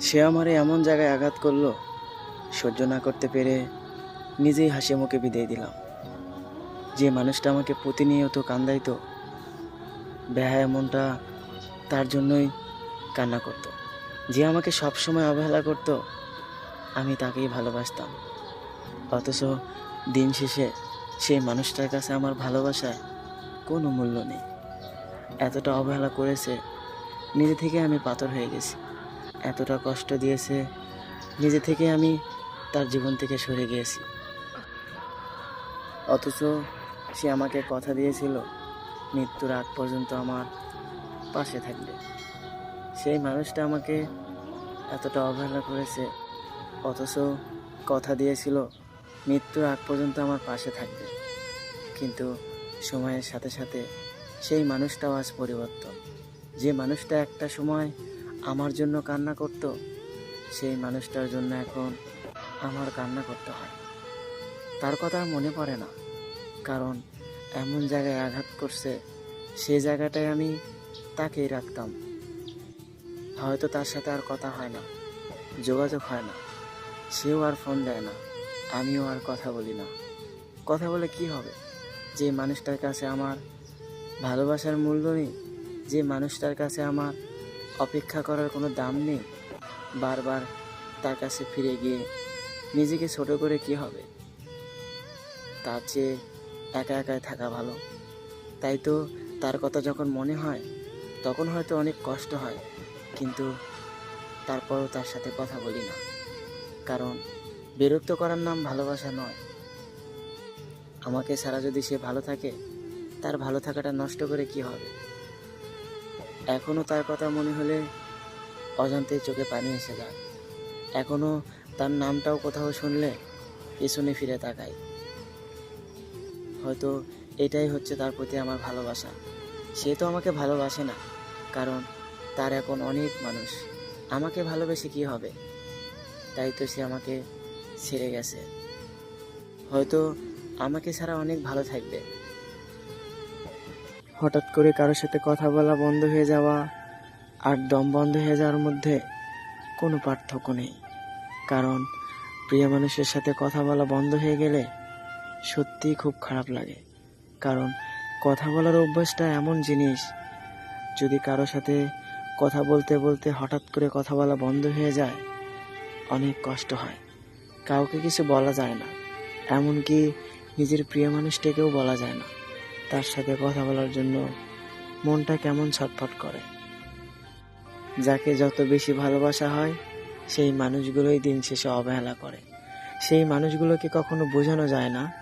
সে আমারে এমন জায়গায় আঘাত করল, সহ্য না করতে পেরে নিজেই হাসি মুখে বিদায় দিলাম। যে মানুষটা আমাকে প্রতিনিয়ত কান্দাইতো, বেহায় মনটা তার জন্যই কান্না করত। যে আমাকে সবসময় অবহেলা করত, আমি তাকেই ভালোবাসতাম। অথচ দিন শেষে সেই মানুষটার কাছে আমার ভালোবাসায় কোনো মূল্য নেই। এতটা অবহেলা করেছে, নিজে থেকে আমি পাথর হয়ে গেছি। এতটা কষ্ট দিয়েছে, নিজে থেকে আমি তার জীবন থেকে সরে গিয়েছি। অথচ সে আমাকে কথা দিয়েছিল, মৃত্যুর আগ পর্যন্ত আমার পাশে থাকবে। সেই মানুষটা আমাকে এতটা অবহেলা করেছে, অথচ কথা দিয়েছিল, মৃত্যুর আগ পর্যন্ত আমার পাশে থাকবে। কিন্তু সময়ের সাথে সাথে সেই মানুষটাও আজ পরিবর্তন। যে মানুষটা একটা সময় আমার জন্য কান্না করত, সেই মানুষটার জন্য এখন আমার কান্না করতে হয়। তার কথা মনে পড়ে না, কারণ এমন জায়গায় আঘাত করছে, সে জায়গাটায় আমি তাকেই রাখতাম। হয়তো তার সাথে আর কথা হয় না, যোগাযোগ হয় না, সেও আর ফোন দেয় না, আমিও আর কথা বলি না। কথা বলে কি হবে? যে মানুষটার কাছে আমার ভালোবাসার মূল্য নেই, যে মানুষটার কাছে আমার অপেক্ষা করার কোনো দাম নেই। বারবার তার কাছে ফিরে গিয়ে নিজেকে ছোট করে কি হবে? তার চেয়ে একা একাই থাকা ভালো। তাই তো তার কথা যখন মনে হয়, তখন হয়তো অনেক কষ্ট হয়, কিন্তু তারপরও তার সাথে কথা বলি না। কারণ বিরক্ত করার নাম ভালোবাসা নয়। আমাকে ছাড়া যদি সে ভালো থাকে, তার ভালো থাকাটা নষ্ট করে কি হবে? এখনও তার কথা মনে হলে অজান্তে চোখে পানি এসে যায়। এখনও তার নামটাও কোথাও শুনলে পেছনে ফিরে তাকাই হয়তো এটাই হচ্ছে তার প্রতি আমার ভালোবাসা। সে তো আমাকে ভালোবাসে না, কারণ তার এখন অনেক মানুষ। আমাকে ভালোবেসে কি হবে? তাই তো সে আমাকে ছেড়ে গেছে। হয়তো আমাকে ছাড়া অনেক ভালো থাকবে। হঠাৎ করে কারোর সাথে কথা বলা বন্ধ হয়ে যাওয়া আর দম বন্ধ হয়ে যাওয়ার মধ্যে কোনো পার্থক্য নেই। কারণ প্রিয় মানুষের সাথে কথা বলা বন্ধ হয়ে গেলে সত্যিই খুব খারাপ লাগে। কারণ কথা বলার অভ্যাসটা এমন জিনিস, যদি কারোর সাথে কথা বলতে বলতে হঠাৎ করে কথা বলা বন্ধ হয়ে যায়, অনেক কষ্ট হয়। কাউকে কিছু বলা যায় না, এমনকি নিজের প্রিয় মানুষটাকেও বলা যায় না। তার সাথে কথা বলার জন্য মনটা কেমন ছটফট করে। যাকে যত বেশি ভালোবাসা হয়, সেই মানুষগুলোই দিন শেষে অবহেলা করে। সেই মানুষগুলোকে কখনো বোঝানো যায় না